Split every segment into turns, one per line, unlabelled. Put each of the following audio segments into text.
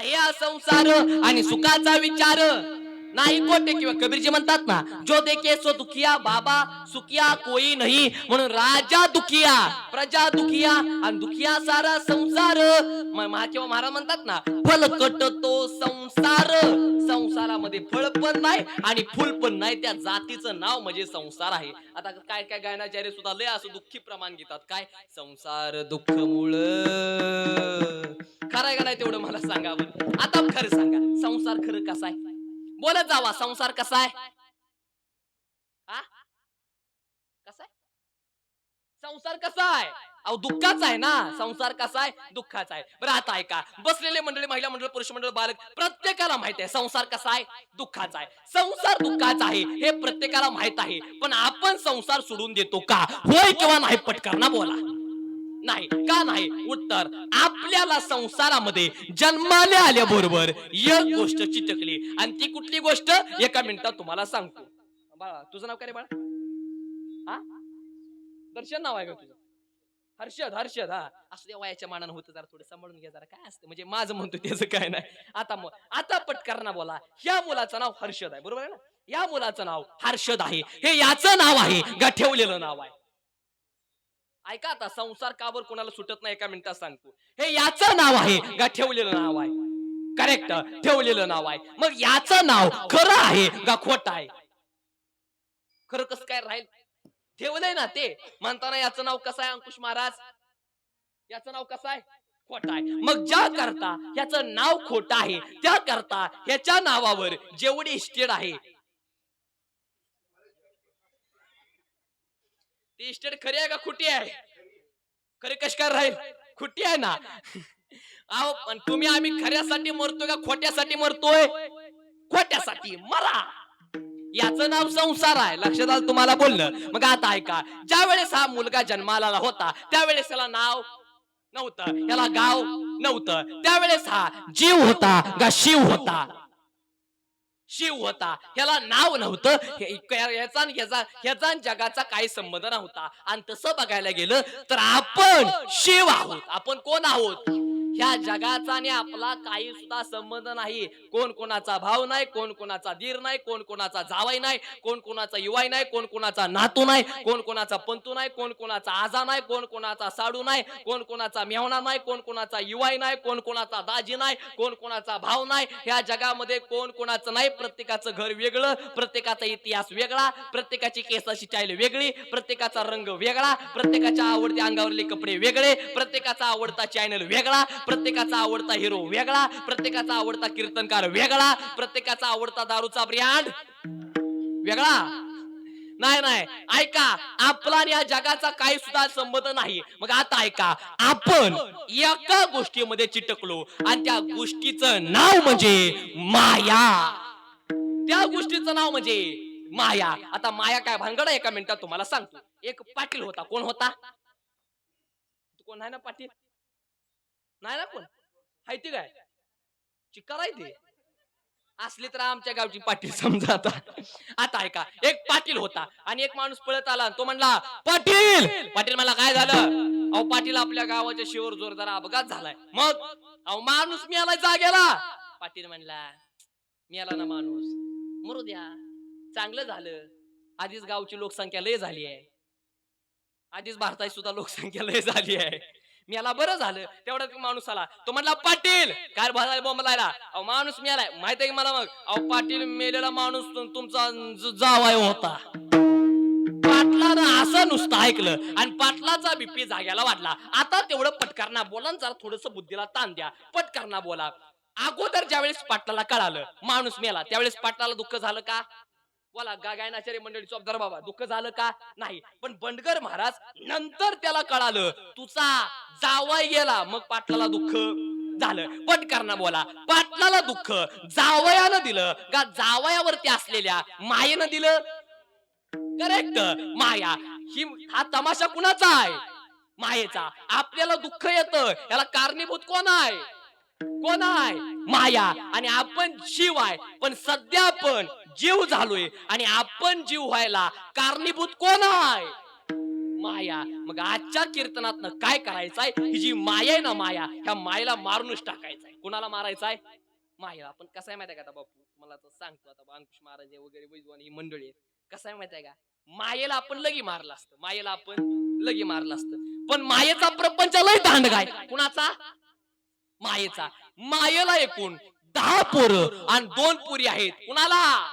आहे हा संसार आणि सुखाचा विचार. नाही कोटे किंवा कबीरजी म्हणतात ना जो देखे सो दुखिया बाबा सुखिया कोई नाही. म्हणून राजा दुखिया प्रजा दुखिया आणि दुखिया सारा संसार. किंवा महाराज म्हणतात ना फलकट तो संसार. संसारामध्ये फळ पण नाही आणि फुल पण नाही त्या जातीचं नाव म्हणजे संसार आहे. आता काय काय गायनाचार्य सुद्धा लय असं दुःखी प्रमाण घेतात. काय? संसार दुःख मुळ खरंय का नाही तेवढं मला सांगा आता खरं सांगा. संसार खरं कसा आहे? बोलत जावा संसार कसा आहे? कसा आहे? संसार कसा आहे? अहो दुःखाचा आहे ना. संसार कसा आहे? दुःखाचा आहे. बरं आता ऐका. बसलेले मंडळी महिला मंडळ पुरुष मंडळ बालक प्रत्येकाला माहीत आहे संसार कसा आहे? दुःखाचा आहे. संसार दुःखाचा आहे हे प्रत्येकाला माहीत आहे. पण आपण संसार सोडून देतो का? होय किंवा नाही पटकार ना बोला. नाही. का नाही? उत्तर आपल्याला संसारामध्ये जन्माले आल्याबरोबर एक गोष्ट चिटकली. आणि ती कुठली गोष्ट? एका मिनिटात तुम्हाला सांगतो. बाळा तुझं नाव काय रे बाळा? हा? दर्शन नाव आहे का तुझं? हर्षद हर्षद हा. असं वयाच्या मानानं होतं जरा थोडं. सांभाळून घ्या जरा. काय असतं? म्हणजे माझं म्हणतो त्याचं काय नाही. आता मग आता पटकरणा बोला. ह्या मुलाचं नाव हर्षद आहे. बरोबर आहे ना? या मुलाचं नाव हर्षद आहे. हे याचं नाव आहे. का ठेवलेलं नाव आहे. ऐका आता संसार काबर कोणाला सुटत नाही एका मिनिटात सांगतो. हे याचं नाव आहे. का ठेवलेलं नाव आहे. करेक्ट ठेवलेलं नाव आहे. मग याचं नाव खरं आहे का खोट आहे? खरं कसं काय राहील? ठेवलंय ना ते. म्हणताना याचं नाव कसं आहे अंकुश महाराज? याचं नाव कसं आहे? खोट आहे. मग ज्या करता याचं नाव खोट आहे त्या करता ह्याच्या नावावर जेवढी इस्टेट आहे ती इस्टेट खरी आहे का खोटी आहे? खरी कशकार राहील? खोटी आहे ना? अहो पण तुम्ही आम्ही खऱ्यासाठी मरतोय का खोट्यासाठी मरतोय? खोट्यासाठी. मरा. याचं नाव संसार आहे. लक्षात आलं तुम्हाला बोललं मग आता ऐका. ज्या वेळेस हा मुलगा जन्माला होता त्यावेळेस त्याला नाव नव्हतं. याला गाव नव्हतं. त्यावेळेस हा जीव होता का शिव होता? शिव होता. ह्याला नाव नव्हतं. हे- याचा ह्याचा ह्याचा जगाचा काही संबंध नव्हता. आणि तसं बघायला गेलं तर आपण शिव आहोत. आपण कोण आहोत? ह्या जगाचा आणि आपला काही सुद्धा संबंध नाही कोण कोणाचा भाव नाही कोण कोणाचा धीर नाही कोण कोणाचा जावाई नाही कोण कोणाचा युवाई नाही कोण कोणाचा नातू नाही कोण कोणाचा पंतू नाही कोण कोणाचा आजा नाही कोण कोणाचा साडू नाही कोण कोणाचा मेहणा नाही कोण कोणाचा युवाई नाही कोण कोणाचा दाजी नाही कोण कोणाचा भाव नाही ह्या जगामध्ये कोण कोणाचं नाही प्रत्येकाचं घर वेगळं प्रत्येकाचा इतिहास वेगळा प्रत्येकाची केसाची स्टाईल वेगळी प्रत्येकाचा रंग वेगळा प्रत्येकाच्या आवडत्या अंगावरले कपडे वेगळे प्रत्येकाचा आवडता चॅनल वेगळा प्रत्येकाचा आवडता हिरो वेगळा प्रत्येकाचा आवडता कीर्तनकार वेगळा प्रत्येकाचा आवडता दारूचा ब्रँड वेगळा. नाही नाही. ऐका आपला आणि या जगाचा काही सुद्धा संबंध नाही. मग आता ऐका आपण एका गोष्टीमध्ये चिटकलो आणि त्या गोष्टीचं नाव म्हणजे माया. त्या गोष्टीचं नाव म्हणजे माया. आता माया काय भानगड एका मिनिटात तुम्हाला सांगतो. एक पाटील होता. कोण होता? कोण आहे ना पाटील? नाही ना कोण? हाय ते काय? चिकार आहे ते. असले तर आमच्या गावची पाटील समजा आता. आता ऐका एक पाटील होता आणि एक माणूस पळत आला आणि तो म्हणला पाटील! पाटील मला काय झालं? अहो पाटील आपल्या गावाच्या शिवर जोरदार अपघात झालाय. मग? अहो माणूस मिळाला जागेला. पाटील म्हणला मिळाला ना माणूस. मरू द्या. चांगलं झालं. आधीच गावची लोकसंख्या लय झाली आहे. आधीच भारताची सुद्धा लोकसंख्या लय झाली आहे. मी याला बरं झालं. तेवढ्यात माणूस आला. तो म्हणला पाटील काय भाजायला बॉम्ब लायला अहो माणूस मी आलाय माहीत आहे मला मग? अहो पाटील मेलेला माणूस तुमचा जावाय होता. पाटलानं असं नुसतं ऐकलं आणि पाटलाचा बीपी जाग्याला वाढला. आता तेवढं पटकारना बोला जरा थोडस बुद्धीला ताण द्या. पटकारना बोला. अगोदर ज्यावेळेस पाटलाला कळालं माणूस मेला त्यावेळेस पाटलाला दुःख झालं का? बोला गागायनाचार्य मंडळी चौबदार बाबा दुःख झालं का? नाही. पण बंडगर महाराज नंतर त्याला कळालं तुझा जावाय गेला. मग पाटलाला दुःख झालं. पटकारणा बोला. पाटलाला दुःख जावयानं दिलं. का जावयावरती असलेल्या मायेनं दिलं? करेक्ट माया ही हा तमाशा कुणाचा आहे? मायेचा. आपल्याला दुःख येतं. याला कारणीभूत कोण आहे? कोण आहे? माया. आणि आपण जीव आहे. पण सध्या आपण जीव झालोय. आणि आपण जीव व्हायला कारणीभूत कोण आहे? माया. मग आजच्या कीर्तनात काय करायचंय? ही जी माया आहे ना माया ह्या मायेला मारूनच टाकायचंय. कुणाला मारायचंय? माया. आपण कसं आहे माहिती आहे का आता बापू? मला तर सांगतो आता अंकुश महाराज वगैरे वैजवान ही मंडळी कसं आहे माहिती आहे का? मायेला आपण लगी मारलं असतं. मायेला आपण लगी मारलं असतं. पण मायेचा प्रपंच लय दांड काय कुणाचा? मायेचा. मायेला एकूण दहा पोरं आणि दोन पुरी आहेत. कुणाला?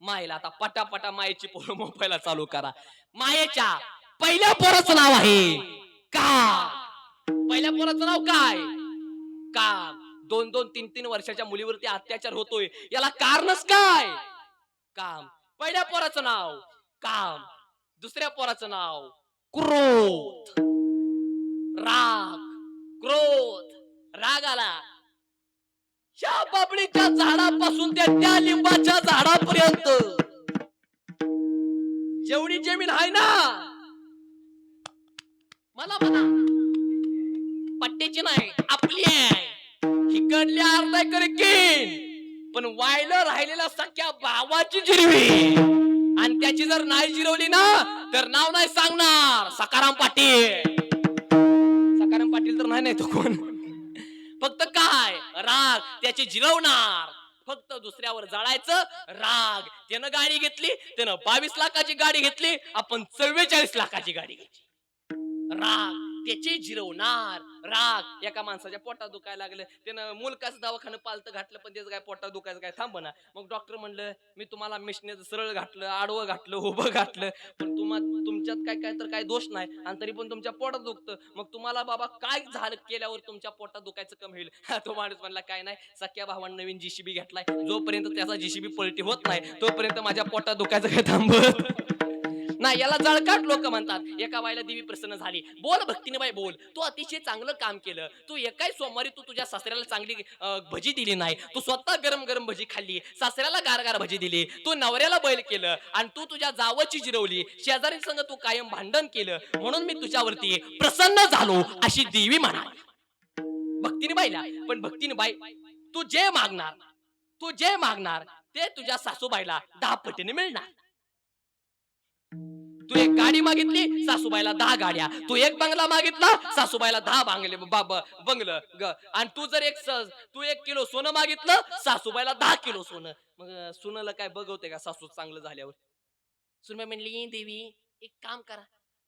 मायेला. आता पटापटा मायेची पोरं मोबाईलला चालू करा. मायेच्या पहिल्या पोराचं नाव आहे का पहिल्या पोराचं नाव काय? काम दोन दोन तीन तीन वर्षाच्या मुलीवरती अत्याचार होतोय. याला कारणच काय? काम. पहिल्या पोराचं नाव काम. दुसऱ्या पोराचं नाव क्रोध. राग. क्रोध. राग आला त्या बाबळीच्या झाडापासून त्या त्या लिंबाच्या झाडापर्यंत. जेवढी जमीन आहे ना मला म्हणा पट्ट्याची नाही आपली आहे. हिकडली अर्धा करकीन पण वायल राहिलेल्या सख्या भावाची जिरवी. आणि त्याची जर नाही जिरवली ना तर नाव नाही सांगणार सकाराम पाटील. सकाराम पाटील तर नाही नाही तो कोण? फक्त काय? राग. त्याची जिरवणार. फक्त दुसऱ्यावर जाळायचं राग. त्यानं गाडी घेतली त्यानं बावीस लाखाची गाडी घेतली आपण चव्वेचाळीस लाखाची गाडी घेतली. राग. त्याचे जिरवणार. राग. एका माणसाच्या पोटात दुखायला लागलं. त्यानं मुलकाचं दवाखानं पालतं घातलं पण त्याचं काय पोटात दुखायचं काय? थांब ना. मग डॉक्टर म्हणलं मी तुम्हाला मिशनेचं सरळ घातलं आडवं घातलं उभं घातलं पण तुम्हा तुमच्यात काय काय तर काय दोष नाही. आणि तरी पण तुमच्या पोटात दुखतं. मग तुम्हाला बाबा काय झालं केल्यावर तुमच्या पोटात दुखायचं कमी होईल? तो माणूस म्हणला काय नाही. सख्या भावानं नवीन जीसीबी घेतलाय. जोपर्यंत त्याचा जीसीबी पलटी होत नाही तोपर्यंत माझ्या पोटात दुखायचं काय थांबत? नाही याला जळकाट लोक म्हणतात. एका बाईला देवी प्रसन्न झाली. बोल भक्तीने बाई बोल. तू अतिशय चांगलं काम केलं. तू एकाही सोमवारी तू तुझ्या सासऱ्याला चांगली भजी दिली नाही. तू स्वतः गरम गरम भजी खाल्ली. सासऱ्याला गार गार भजी दिली. तू नवऱ्याला बैल केलं आणि तू तुझ्या जावची जिरवली. शेजारी संग तू कायम भांडण केलं. म्हणून मी तुझ्यावरती प्रसन्न झालो अशी देवी म्हणा भक्तीने बाईला पण भक्तीने बाई तू जे मागणार तू जे मागणार ते तुझ्या सासूबाईला दहा पटीने मिळणार. तू एक गाडी मागितली सासूबाईला दहा गाड्या. तू एक बंगला मागितला सासूबाईला दहा बांगले. ब- बंगलं. ग. आणि तू जर एक तू एक किलो सोनं मागितलं सासूबाईला दहा किलो सोनं. मग सुनाला काय बघवते का सासू चांगलं झाल्यावर? सुनबाई म्हणली देवी एक काम करा.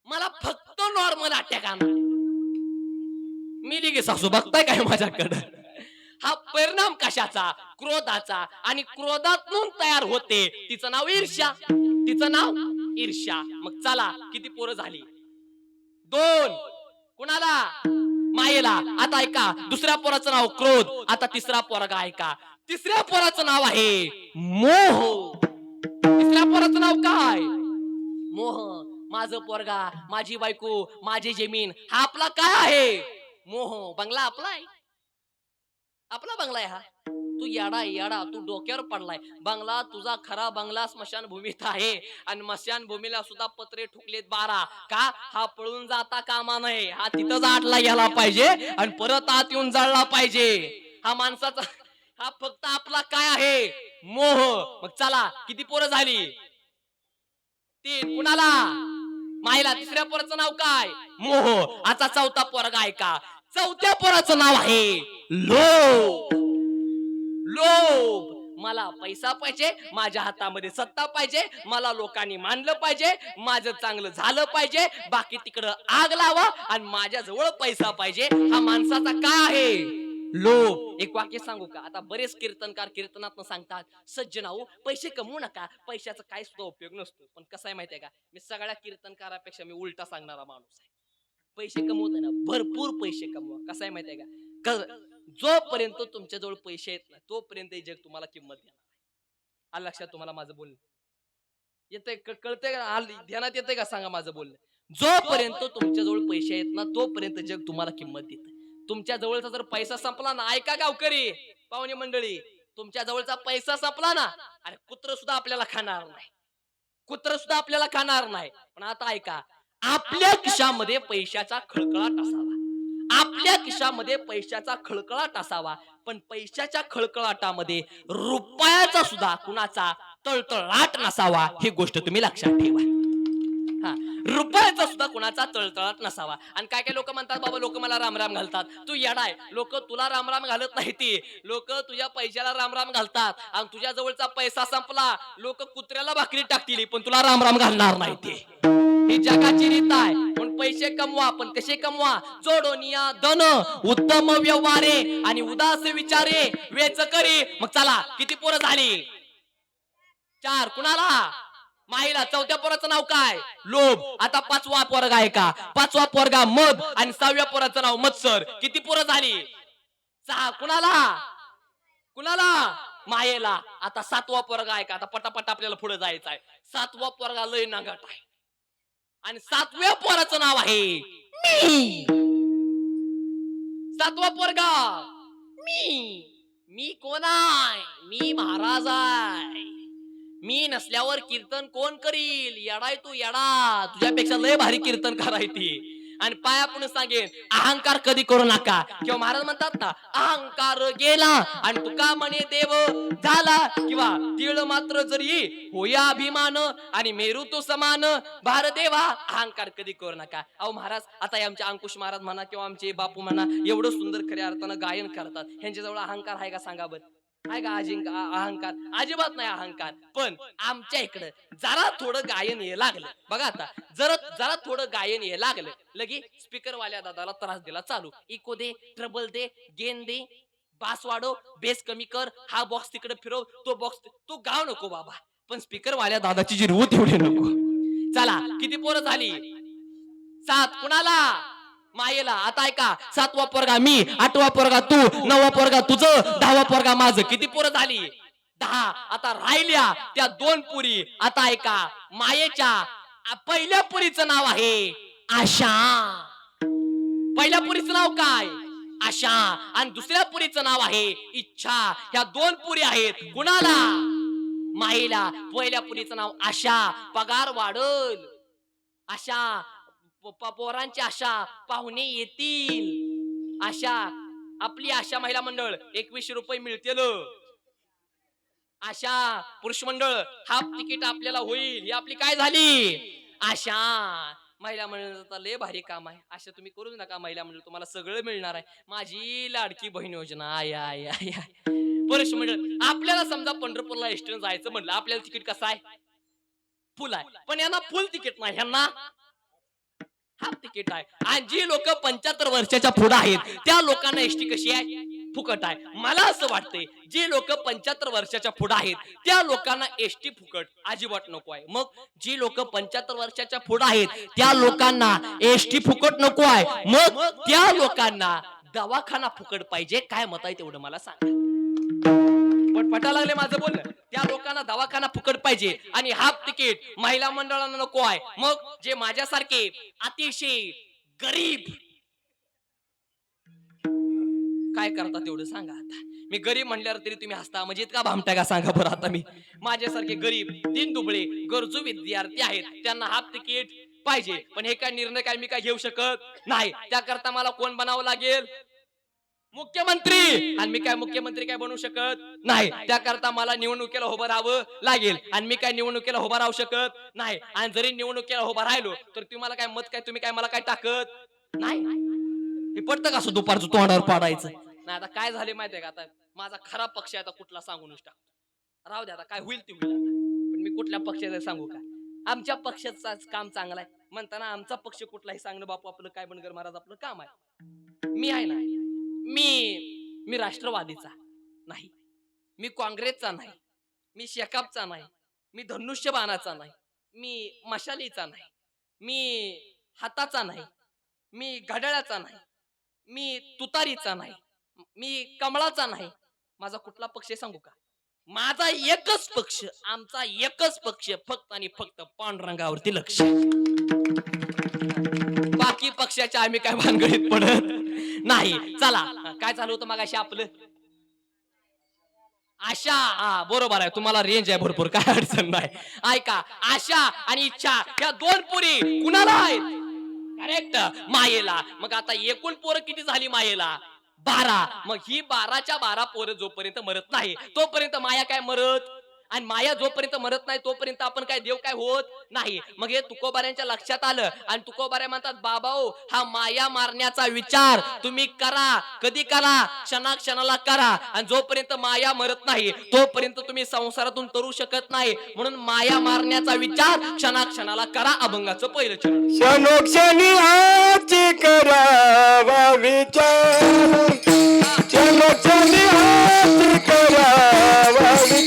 मला फक्त नॉर्मल अटॅक आणा मी लिगे सासू. बघताय काय माझ्याकडं? हा परिणाम कशाचा? क्रोधाचा. आणि क्रोधातून तयार होते. तिचं नाव ईर्ष्या. तिचं नाव ईर्ष्या. मग चला किती पोरं झाली? दोन. कुणाला? मायेला. आता ऐका दुसऱ्या पोराचं नाव क्रोध आता तिसरा पोरगा ऐका. तिसऱ्या पोराचं नाव आहे मोह. तिसऱ्या पोराचं नाव काय? मोह. माझं पोरगा माझी बायको माझी जमीन हा आपला काय आहे? मोह. बंगला आपला आहे? आपला बंगला आहे हा. तू याडा याडा. तू डोक्यावर पडलाय. बंगला तुझा खरा बंगला स्मशानभूमीत आहे. आणि स्मशानभूमीला सुद्धा पत्रे ठुकलेत बारा. का? हा पळून जाता कामा नये. हा तिथंच आटला गेला पाहिजे आणि परत आत येऊन जळला पाहिजे. हा माणसाचा हा फक्त आपला काय आहे? मोह. मग चला किती पोरं झाली? तीन. कुणाला? माईला. तिसऱ्या पोराचं नाव काय? मोह. आता चौथा पोरगा आहे का? चौथ्या पोराचं नाव आहे लो. लोभ. मला पैसा पाहिजे माझ्या हातामध्ये सत्ता पाहिजे मला लोकांनी मानलं पाहिजे माझं चांगलं झालं पाहिजे बाकी तिकडं आग लावा आणि माझ्या जवळ पैसा पाहिजे. हा माणसाचा का आहे? लोभ. एक वाक्य सांगू का? आता बरेच कीर्तनकार कीर्तनात सांगतात सज्जनाऊ पैसे कमवू नका पैशाचा काय सुद्धा उपयोग नसतो. पण कसं आहे माहितीये का? मी सगळ्या कीर्तनकारापेक्षा मी उलटा सांगणारा माणूस आहे. पैसे कमवताना भरपूर पैसे कमवा. कसं आहे माहितीये का जोपर्यंत तुमच्या जवळ पैसे येत नाही तोपर्यंत हे जग तुम्हाला किंमत देणार नाही. आलं लक्षात तुम्हाला माझं बोलणं? येते कळतंय का? ध्यानात येतंय का? सांगा माझं बोलणं. जोपर्यंत तुमच्या जवळ पैसे येत ना तोपर्यंत जग तुम्हाला किंमत देत तुमच्या जवळचा जर पैसा संपला ना ऐका गावकरी पाहुणे मंडळी तुमच्या जवळचा पैसा संपला ना अरे कुत्र सुद्धा आपल्याला खाणार नाही. कुत्र सुद्धा आपल्याला खाणार नाही. पण आता ऐका आपल्या खिशामध्ये पैशाचा खळखळाट असावा. आपल्या खिशामध्ये पैशाचा खळकळाट असावा. पण पैशाच्या खळकळाटामध्ये रुपयाचा सुद्धा कुणाचा तळतळाट नसावा ही गोष्ट तुम्ही लक्षात ठेवा. हा रुपयाचा सुद्धा कुणाचा तळतळाट नसावा. आणि काय काय लोक म्हणतात बाबा लोक मला रामराम घालतात. तू येडाय. लोक तुला रामराम घालत नाही ती लोक तुझ्या पैशाला रामराम घालतात. आणि तुझ्या जवळचा पैसा संपला. लोक कुत्र्याला भाकरी टाकतील पण तुला रामराम घालणार नाही ते ही जगाची रीत आहे. पण पैसे कमवा पण कसे कमवा? जोडोनिया धन उत्तम व्यवहारे आणि उदास विचारे. वेच करी. मग चला किती पोरं झाली? चार. कुणाला? माईला. चौथ्या पोराचं नाव काय? लोभ. आता पाचवा पोरगा आहे का? पाचवा पोरगा मध आणि सहाव्या पोराचं नाव मत्सर. किती पोरं झाली? सहा. कुणाला? कुणाला? मायेला. आता सातवा पोरगा आहे का? आता पटापट आपल्याला पुढे जायचं आहे. सातवा पोरगा लय नागाट आहे. आणि सातव्या पोराचं नाव आहे मी. सातवा पोरगा मी. मी कोण आहे? मी महाराज आहे. मी नसल्यावर कीर्तन कोण करील? येडाय तू येडा. तुझ्यापेक्षा लय भारी कीर्तन करायची आणि पाया पण सांगेन अहंकार कधी करू नका. किंवा महाराज म्हणतात ना अहंकार गेला आणि तुका म्हणे देव झाला. किंवा तिळ मात्र जरी होया अभिमान आणि मेरू तो समान. भारदेवा अहंकार कधी करू नका. अहो महाराज आता आमचे अंकुश महाराज म्हणा किंवा आमचे बापू म्हणा एवढं सुंदर खऱ्या अर्थानं गायन करतात. ह्यांच्याजवळ अहंकार आहे का सांगा बरं? आहे का अजिंक अहंकार? अजिबात नाही अहंकार. पण आमच्या इकडं जरा थोडं गायन ये लागलं. बघा आता जरा जरा थोडं गायन ये लागलं. लगे स्पीकर वाल्या दादाला त्रास दिला. चालू. इको दे ट्रबल दे गेन दे बास वाढव बेस कमी कर हा बॉक्स तिकडे फिरव तो बॉक्स तो गाव नको बाबा. पण स्पीकर वाल्या दादाची जी रूह तेवढी नको. चला किती पोरं झाली? सात. कुणाला? मायेला आता ऐका सातवा पोरगा मी आठवा पोरगा तू नववा पोरगा तुझं दहावा पोरगा माझं. किती पोरं झाली? दहा. आता राहिल्या त्या दोन पुरी. आता ऐका मायेच्या पहिल्या पुरीचं नाव आहे आशा. पहिल्या पुरीचं नाव काय? आशा. आणि दुसऱ्या पुरीचं नाव आहे इच्छा. ह्या दोन पुरी आहेत. कुणाला? माईला पहिल्या पुरीचं नाव आशा. पगार वाढल. आशा पोरांची आशा पाहुणे येतील. आशा आपली आशा महिला मंडळ एकवीसशे रुपये मिळतील. आशा पुरुष मंडळ हाफ तिकीट आपल्याला होईल. ही आपली काय झाली? आशा महिला मंडळाचं लय भारी काम आहे. आशा तुम्ही करू नका महिला मंडळ तुम्हाला सगळं मिळणार आहे. माझी लाडकी बहीण योजना आय आय आय आय. पुरुष मंडळ आपल्याला समजा पंढरपूरला एसटीनं जायचं म्हणलं आपल्याला तिकीट कसं आहे? फुल आहे. पण यांना फुल तिकीट नाही यांना हाफ तिकीट आहे. आणि जी लोक पंच्याहत्तर वर्षाच्या पुढे आहेत त्या लोकांना एसटी कशी आहे? फुकट आहे. मला असं वाटतंय जे लोक पंच्याहत्तर वर्षाच्या पुढे आहेत त्या लोकांना एसटी फुकट अजिबात नको आहे. मग जी लोक पंच्याहत्तर वर्षाच्या पुढे आहेत त्या लोकांना एसटी फुकट नको आहे. मग त्या लोकांना दवाखाना फुकट पाहिजे काय मत आहे तेवढं मला सांगा. पण लागले माझं बोलणं. त्या लोकांना दवाखाना फुकट पाहिजे. आणि हाफ तिकीट महिला मंडळांना नको आहे. मग जे माझ्यासारखे अतिशय गरीब काय करता तेवढं सांगा आता. मी गरीब म्हणल्यावर तरी तुम्ही हसता. म्हणजे इतका भामटा का सांगा बरं आता मी. माझ्यासारखे गरीब तीन दुबळे गरजू विद्यार्थी आहेत. त्यांना हाफ तिकीट पाहिजे. पण हे काय निर्णय काय मी काय घेऊ शकत नाही. त्याकरता मला कोण बनावं लागेल? मुख्यमंत्री! आणि मी काय मुख्यमंत्री काय बनवू शकत? नाही. त्याकरता मला निवडणुकीला उभं राहावं लागेल. आणि मी काय निवडणुकीला उभं राहू शकत? नाही. आणि जरी निवडणुकीला उभं राहिलो तर तुम्हाला काय मत काय? तुम्ही काय मला काय टाकत? नाही. हे पडतं का असं दुपारचं तोंडावर पाडायचं? नाही आता काय झाले माहितीये का? आता माझा खराब पक्ष आहे आता कुठला सांगूनच टाकतो राहू दे आता काय होईल ते होईल. आता. पण मी कुठल्या पक्षाचं सांगू का? आमच्या पक्षाचं काम चांगलं आहे. म्हणताना आमचा पक्ष कुठलाही सांगणं बापू आपलं काय बनगर महाराज आपलं काम आहे. मी आहे ना. मी मी राष्ट्रवादीचा नाही. मी काँग्रेसचा नाही. मी शेकापचा नाही. मी धनुष्यबाणाचा नाही. मी मशालीचा नाही. मी हाताचा नाही. मी घड्याळाचा नाही. मी तुतारीचा नाही. मी कमळाचा नाही. माझा कुठला पक्ष सांगू का? माझा एकच पक्ष आमचा एकच पक्ष फक्त आणि फक्त पांडुरंगावरती लक्ष. बाकी पक्षाच्या आम्ही काय भानगडीत पडत? नाही चला. काय चालू होतं मग आपलं? आशा. हा बरोबर आहे. तुम्हाला रेंज आहे भरपूर. काय अडचण नाही. ऐका आशा आणि इच्छा ह्या दोन पुरी कुणाला आहेत? करेक्ट मायेला. मग आता एकूण पोरं किती झाली मायेला? बारा. मग ही बाराच्या बारा पोरं जोपर्यंत मरत नाही तोपर्यंत माया काय मरत? आणि माया जोपर्यंत मरत नाही तोपर्यंत आपण काय देव काय होत नाही. मग हे तुकोबाऱ्यांच्या लक्षात आलं आणि तुकोबाऱ्या म्हणतात बाबा हो, हा माया मारण्याचा विचार तुम्ही करा. कधी करा? क्षणा क्षणाला करा. आणि जोपर्यंत माया मरत नाही तोपर्यंत तुम्ही संसारातून तरू शकत नाही. म्हणून माया मारण्याचा विचार क्षणा क्षणाला करा अभंगाचं पहिलं चरण.
क्षणोक्षणी आची करा विचार. क्षणोक्षणी करा